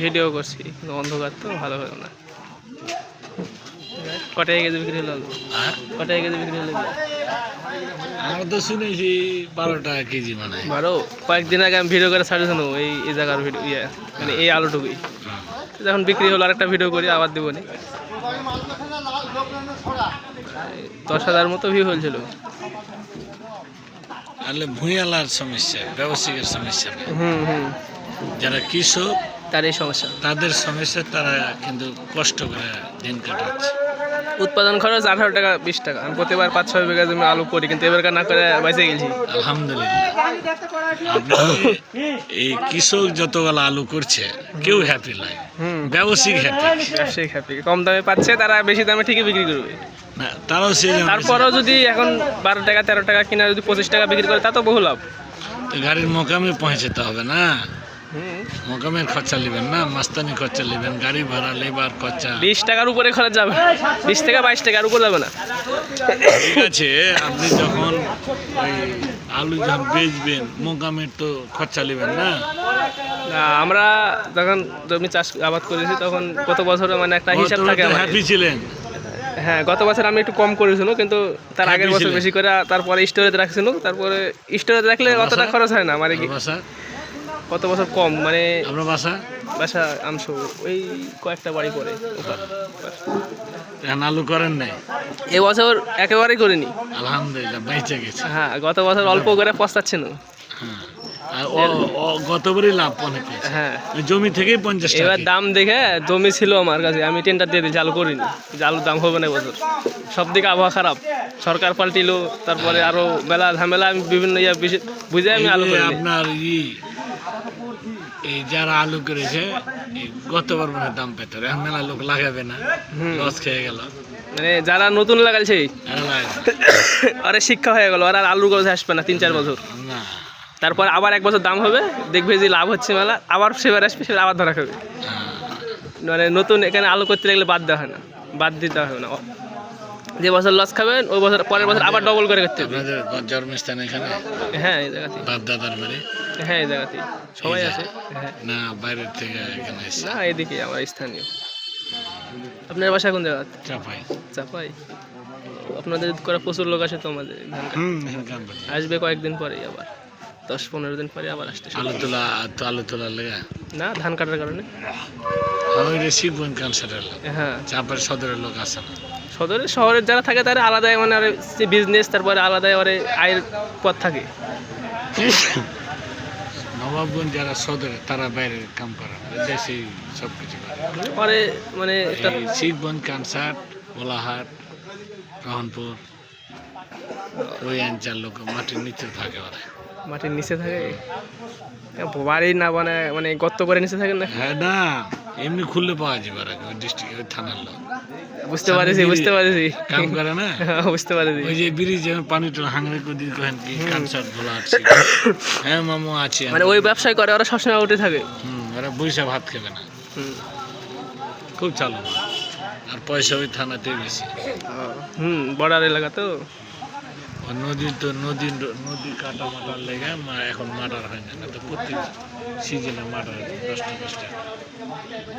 Video করছি অন্ধকার তো ভালো হলো না। কটায় কেজি বিক্রি হলো? কটায় কেজি বিক্রি হলো? আমরা তো শুনেছি বারো টাকা কেজি মানে। বারো? কয়েকদিন আগে আমি ভিডিও করে ছাড়িয়েছিল এই এই জায়গার ভিডিও ইয়ে মানে এই আলুটুকুই। যখন বিক্রি হলো আরেকটা ভিডিও করি আবার দেবো নি। দশ হাজার মতো ভিউ হয়েছিল। তাহলে ভুঁইয়ালার সমস্যা ব্যবসায়িকের সমস্যা। হুম হুম। যারা কৃষক তার এই সমস্যা। তাদের সমস্যা তারা কিন্তু কষ্ট করে দিন কাটাচ্ছে। উৎপাদন খরচ আঠারো টাকা বিশ টাকা। আমি প্রতিবার পাঁচ ছয় বিঘা জমি আলু করি কিন্তু এবার না করে বেঁচে গেছি। আলহামদুলিল্লাহ। এই কৃষক যতগুলো আলু করছে কেউ হ্যাপি হুম। ব্যবসায়িক হ্যাপি ব্যবসায়িক হ্যাপি কম দামে পাচ্ছে তারা বেশি দামে ঠিকই বিক্রি করবে। তারাও জন্য তারপরেও যদি এখন বারো টাকা তেরো টাকা কিনা যদি পঁচিশ টাকা বিক্রি করে তা তো বহু লাভ। গাড়ির মোকামে পৌঁছাতে হবে না। মোকামের খরচা নেবেন না মাস্তানি খরচা নেবেন গাড়ি ভাড়া লেবার খরচা। বিশ টাকার উপরে খরচ যাবে। বিশ টাকা বাইশ টাকার উপর যাবে না। ঠিক আছে আপনি যখন ওই আলু যখন বেচবেন মোকামের তো খরচা নেবেন না? না, আমরা যখন জমি চাষ আবাদ করেছি তখন গত বছরে মানে একটা হিসাব থাকে হ্যাপি ছিলেন? হ্যাঁ গত বছর আমি একটু কম করেছিল কিন্তু তার আগের বছর বেশি করে তারপরে স্টোরেজ রাখছিল তারপরে স্টোরেজ রাখলে অতটা খরচ হয় না মানে কি? গত বছর কম? মানে আমরা বাসা? বাসা আমসো ওই কয়েকটা বাড়ি করে আলু করেন নাই? এবছর একেবারেই করিনি। আলহামদুলিল্লাহ বেঁচে গেছে। হ্যাঁ গত বছর অল্প করে হ্যাঁ। আর ও- ও গতবারই লাভ অনেক হ্যাঁ। জমি থেকেই পঞ্চাশ এবার দাম দেখে জমি ছিল আমার কাছে আমি টেন্ডার দিয়ে দিই চালু করিনি। যে আলুর দাম হবে না এবছর সব দিকে আবহাওয়া খারাপ। সরকার পাল্টিলো তারপরে আরও মেলা ঝামেলা আমি বিভিন্ন ইয়ে বুঝে আমি আলু আপনার ই এই যারা আলু করেছে গতবার মানে দাম পেত এখন মেলা লোক লাগাবে না। লস খেয়ে গেল। মানে যারা নতুন লাগাইছে আরে শিক্ষা হয়ে গেল আর আলুর কথা আসবে না তিন চার বছর। না। তারপর আবার এক বছর দাম হবে দেখবে যে লাভ হচ্ছে মেলা আবার সেবার আসবে সেবার আবার ধরা খাবে। হ্যাঁ। মানে নতুন এখানে আলু করতে লাগলে বাদ দেওয়া হয় না বাদ দিতে হবে না। যে বছর লস খাবেন ওই বছর পরের বছর আবার ডবল করে করতে হবে। জন্মস্থান এখানে। হ্যাঁ এই জায়গাতে বাপ দাদার বাড়ি। হ্যাঁ এই জায়গাতে। সবাই আছে? হ্যাঁ। না বাইরের থেকে এখানে না এদিকে আমার স্থানীয়। আপনার বাসা কোন জায়গা? চাপাই। চাপাই? আপনাদের করে প্রচুর লোক আসে তো আমাদের। আসবে কয়েকদিন পরেই আবার। দশ পনেরো দিন পরে আবার আসতে আলু তোলা তো আলু তোলার লেগে? না ধান কাটার কারণে। আমি শিখবেন হ্যাঁ। চাপার সদরের লোক আসে না? সদরে শহরের যারা থাকে তারা আলাদাই মানে আর বিজনেস তারপরে আলাদাই ওরে আয়ের পথ থাকে। নবাবগঞ্জ যারা সদরে তারা বাইরের কাম করে। দেশে সব কিছু করে মানে শিখবন ক্যান্সার কোলাহাট রহনপুর ওই অঞ্চল লোক মাটির নিচে থাকে ওরা। মাটির নিচে থাকে? বাড়ি না মানে মানে গর্ত করে নিচে থাকেন না? হ্যাঁ না এমনি খুললে পাওয়া যাবে ওই ডিস্ট্রিক্ট থানার লোক। বুঝতে পারছি বুঝতে পারছি। কাম করে না? হ্যাঁ, বুঝতে পারছি। ওই যে ব্রিজ যেমন পানি করে কহেন কি আছে। হ্যাঁ মামু আছে। মানে ওই ব্যবসায় করে ওরা সবসময় উঠে থাকে। হুম ওরা বৈশা ভাত খেবে না। হুম। খুব চালু। আর পয়সা ওই থানাতে বেশি। হুম বর্ডার এলাকা তো? আর নদী তো নদী নদী কাটা মাটার লেগে মা এখন মাটার হয় না তো প্রত্যেক সিজনে মাটার দশটা দশটা